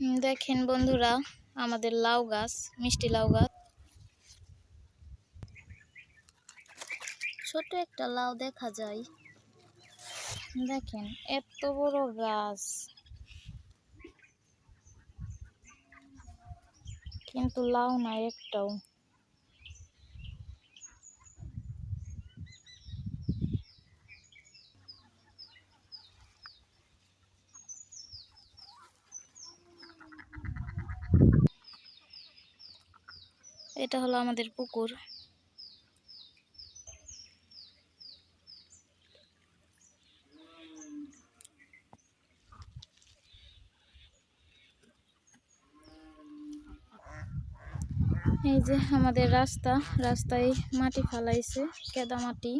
দেখেন বন্ধুরা, আমাদের লাউ গাছ, মিষ্টি লাউ গাছ। ছোট একটা লাউ দেখা যায়। দেখেন, এত বড় গাছ। কিন্তু লাউ নাই একটাও। এটা হলো আমাদের পুকুর। এই যে আমাদের রাস্তা, রাস্তায় মাটি ফালাইছে কেদা মাটি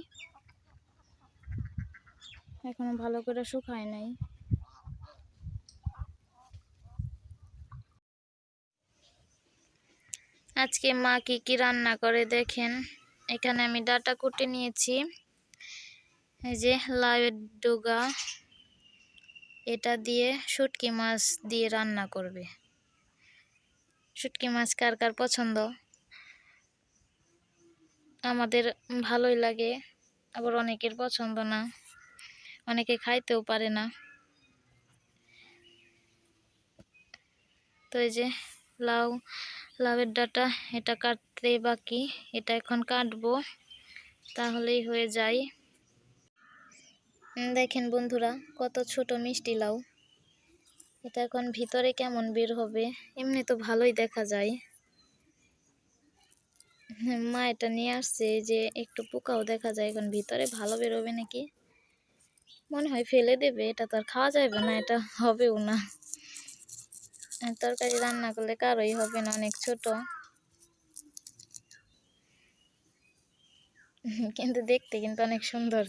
এখনও ভালো করে শুকায় নাই। আজকে মা কি কি রান্না করে দেখেন। এখানে আমি ডাটা কুটে নিয়েছি। এই যে লাউয়ের ডুগা, এটা দিয়ে শুটকি মাছ দিয়ে রান্না করবে। শুটকি মাছ কার কার পছন্দ? আমাদের ভালোই লাগে, আবার অনেকের পছন্দ না। অনেকে খাইতেও পারে না। তো এই যে লাউ, লাউয়ের ডাটা এটা কাটতে বাকি, এটা এখন কাটবো, তাহলেই হয়ে যায়। দেখেন বন্ধুরা, কত ছোট মিষ্টি লাউ। এটা এখন ভিতরে কেমন বের হবে, এমনি তো ভালোই দেখা যায়। মা এটা নিয়ে আসছে যে একটু পোকাও দেখা যায়, এখন ভিতরে ভালো বেরোবে নাকি? মনে হয় ফেলে দেবে, এটা তো আর খাওয়া যাবে না, এটা হবেও না। তরকারি রান্না করলে কারোই হবে না, অনেক ছোট। কিন্তু দেখতে কিন্তু অনেক সুন্দর।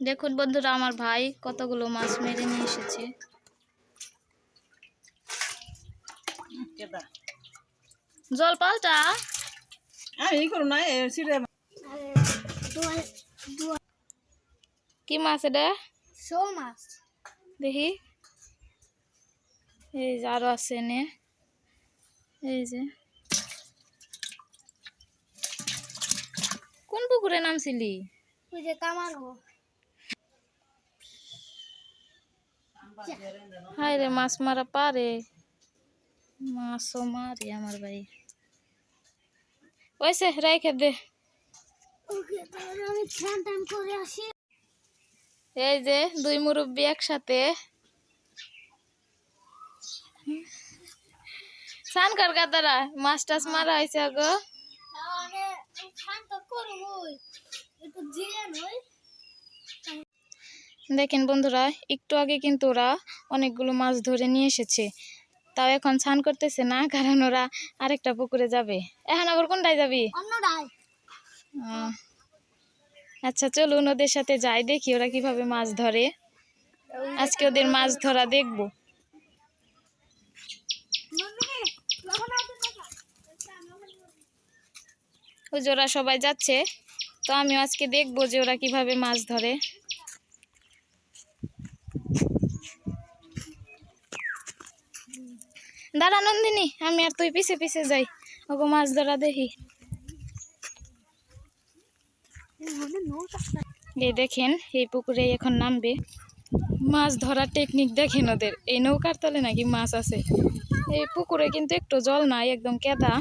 দেখুন বন্ধুরা, আমার ভাই কতগুলো মাছ মেরে নিয়ে এসেছে। জল পাল্টা। কি মাছ এটা? শোল মাছ। দেখি। এই যে আরও আছে এনে। এই যে। কোন পুকুরে নামছিলি? ওই যে হায় রে মাছ মারা পারে। মাছও মারি আমার ভাই। ওইসে রাইখে দে। এই যে দুই মুরব্বী একসাথে। স্নান কর গাদারা মাছ টাছ মারা হয়েছে গো দেখেন বন্ধুরা একটু আগে কিন্তু ওরা অনেকগুলো মাছ ধরে নিয়ে এসেছে। তাও এখন স্নান করতেছে না কারণ ওরা আরেকটা পুকুরে যাবে। এখন আবার কোনটায় যাবি? আচ্ছা চলুন ওদের সাথে যাই দেখি ওরা কীভাবে মাছ ধরে। আজকে ওদের মাছ ধরা দেখব। ওই যে ওরা সবাই যাচ্ছে তো আমিও আজকে দেখব যে ওরা কীভাবে মাছ ধরে। দাঁড়া নন্দিনী, আমি আর তুই পিছে পিছে যাই। ওগো মাছ ধরা দেখি। এই দেখেন, এই পুকুরে এখন নামবে। মাছ ধরার টেকনিক দেখেন ওদের। এই নৌকার তলে নাকি মাছ আছে। এই পুকুরে কিন্তু একটু জল নাই, একদম কেদা।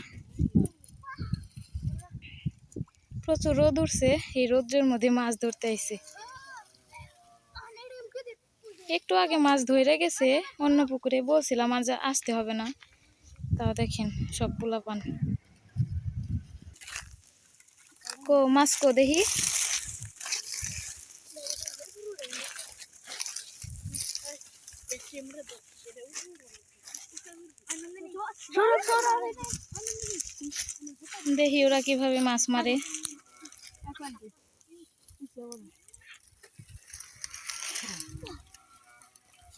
প্রচুর রোদ উঠছে, এই রোদ্রের মধ্যে মাছ ধরতে আইছে। একটু আগে মাছ ধরে গেছে, অন্য পুকুরে বলছিলাম আর যা আসতে হবে না। তাও দেখেন সব পোলা পান কো, মাছ কো দেখি। দেখি ওরা কীভাবে মাছ মারে।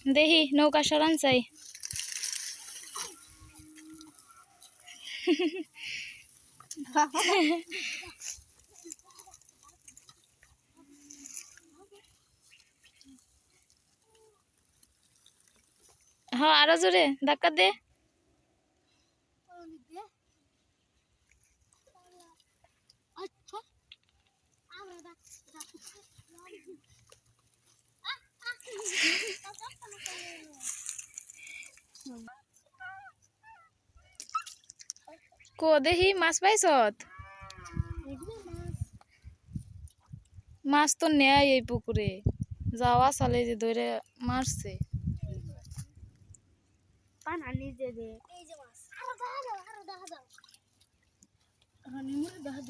দেখি নৌকা সরান চাই হ্যাঁ আরও জোরে ধাক্কা দে আচ্ছা আমরা দা কো দেখি মাছ পাইছ মাছ তো নেয় এই পুকুরে। যাওয়া চালে যে ধরে মারছে। দেখা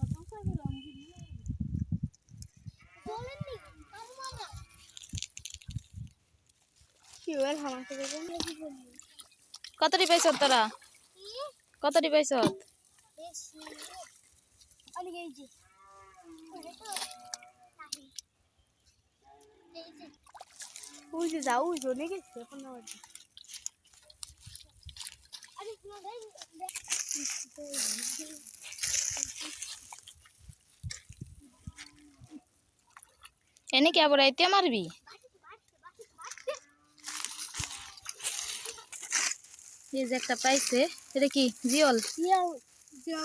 কতটি পাইছত তোরা? কতটি যে ওই যে যাও ওই জন্য গেছে এখন আরে না ভাই এনে কি আবার আইতে মারবি এই যে একটা পাইছে এটা কি জিওল জিও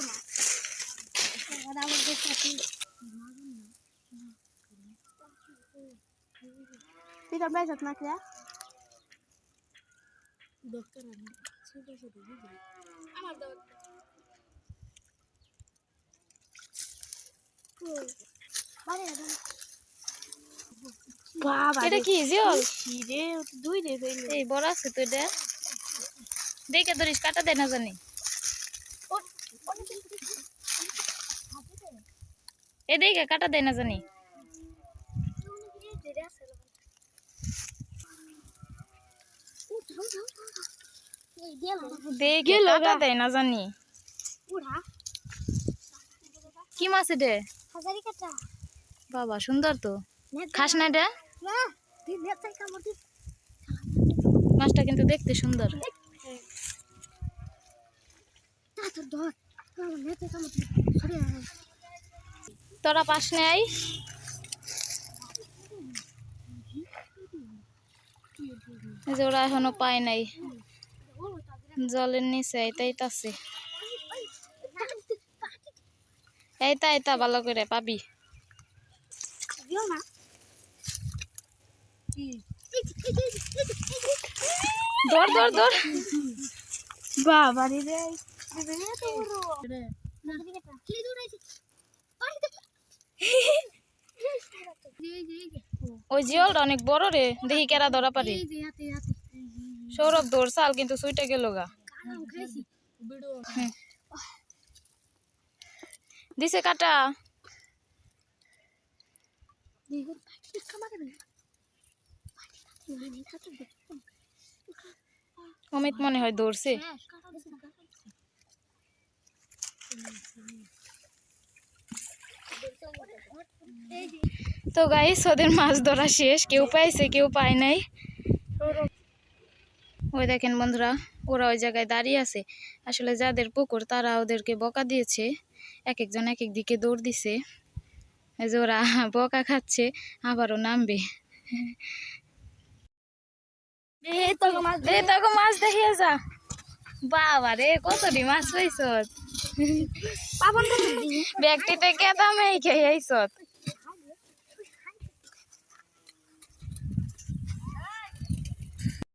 এটা কি রে দুই রে কইলে এই বড় আছে তো এটা। দেখে ধরিস কাটা দেয় না জানি। এ দেখে কাটা দেয় না জানি। দেখে কাটা দেয় না জানি। কি মাছ এটা? বাবা সুন্দর তো। খাস না এটা? মাছটা কিন্তু দেখতে সুন্দর। তোর পাস নেই যে ওরা এখনও পায় নাই। জলের নিচে এইটাই আছে এইটা এইটা ভালো করে পাবি। না। ধর ধর ধর বাবা রে রে। ওই জিওলটা অনেক বড় রে দেখি কেরা ধরা পারি। সৌরভ ধরছাল কিন্তু সুইটে গেল গা। হুম। দিছে কাটা দেখুন পানি খামারে না পানি খাতে দে অমিত মনে হয় ধরছে কাটা দে কাটা এই যে তো গাইস ওদের মাছ ধরা শেষ। কেউ পাইছে, কেউ পায় নাই। ওই দেখেন বন্ধুরা, ওরা ওই জায়গায় দাঁড়িয়ে আছে। আসলে যাদের পুকুর, তারা ওদেরকে বকা দিয়েছে। এক একজন এক এক দিকে দৌড় দিছে। যে ওরা বকা খাচ্ছে, আবারও নামবে। তোকে মাছ দেখিয়ে যা। বাবা রে মাছ পাইছ কত কেদামে খেয়ে আইসত